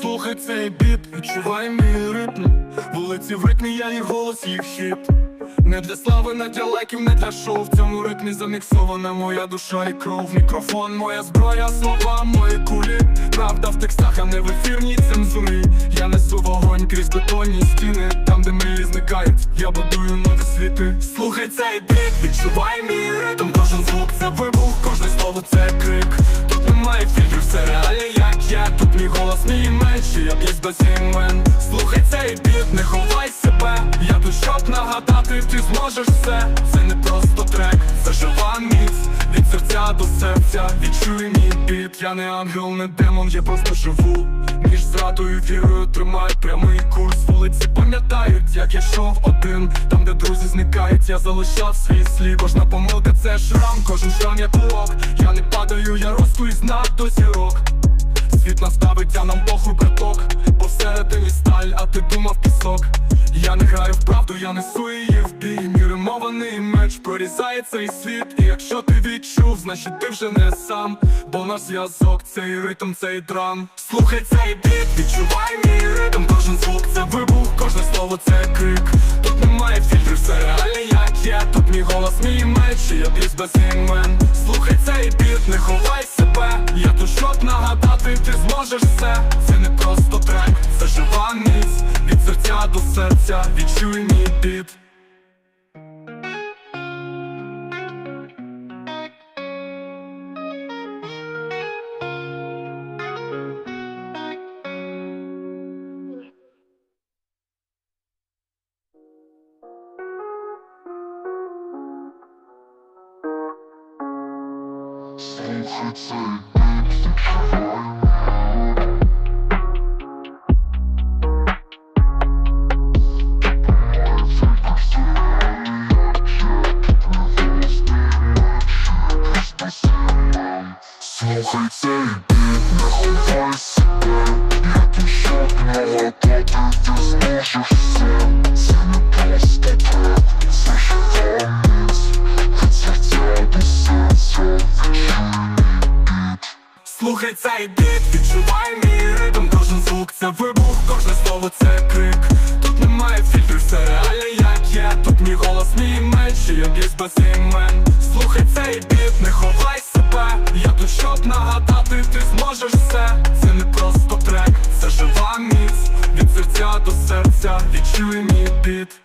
Слухай цей біт, відчувай мій ритм. Вулиці в ритмі, я і голос їх хіт. Не для слави, не для лайків, не для шоу. В цьому ритмі заміксована моя душа і кров. Мікрофон, моя зброя, слова, мої кулі. Правда в текстах, а не в ефірній цензурі. Я несу вогонь крізь бетонні стіни. Там, де мрії зникають, я будую нові світи. Слухай цей біт, відчувай мій ритм. Кожен звук це вибух, кожне слово це крик. Тут немає фільтрів, все реальне, як я. Тут мій голос, мій меч, і я б'юсь без імен Слухай цей біт, не ховай себе. Я тут щоб нагадати, ти зможеш все. Це не просто трек, це жива міць. Від серця до серця, відчуй мій біт. Я не ангел, не демон, я просто живу. Між зрадою вірою тримаю прямий курс. Вулиці пам'ятають, як я йшов один. Там, де друзі зникають, я залишав свій слід. Кожна помилка це шрам, кожен шрам як урок Я не падаю, я росту і знак до зірок Світ наставить, а нам похуй браток Бо всередині сталь, а ти думав пісок. Я не граю в правду, я несу її в бій. Мій римований меч прорізає цей світ. І якщо ти відчув, значить ти вже не сам. Бо наш зв'язок, цей ритм, цей драм. Слухай цей біт, відчувай мій ритм. Кожен звук це вибух, кожне слово це крик. Тут немає фільтрів, все реальне, як я Тут мій голос, мій меч, і я б'юсь без імен. Слухай цей біт, Від до серця, відчуй мій біт Слухай цей біт, відчувай Слухай цей біт, не ховай себе. Я тут щоб нагадати, ти зможеш все Це не просто трек, це жива міць Від серця до серця, відчуй біт Слухай цей біт, відчувай мій ритм. Кожен звук це вибух, кожне слово це крик. Тут немає фільтрів, все реальне, як я. Тут мій голос, мій меч, і я без імен. Слухай цей біт, не ховай щоб нагадати, ти зможеш все. Це не просто трек, це жива міць від серця до серця, відчуй мій біт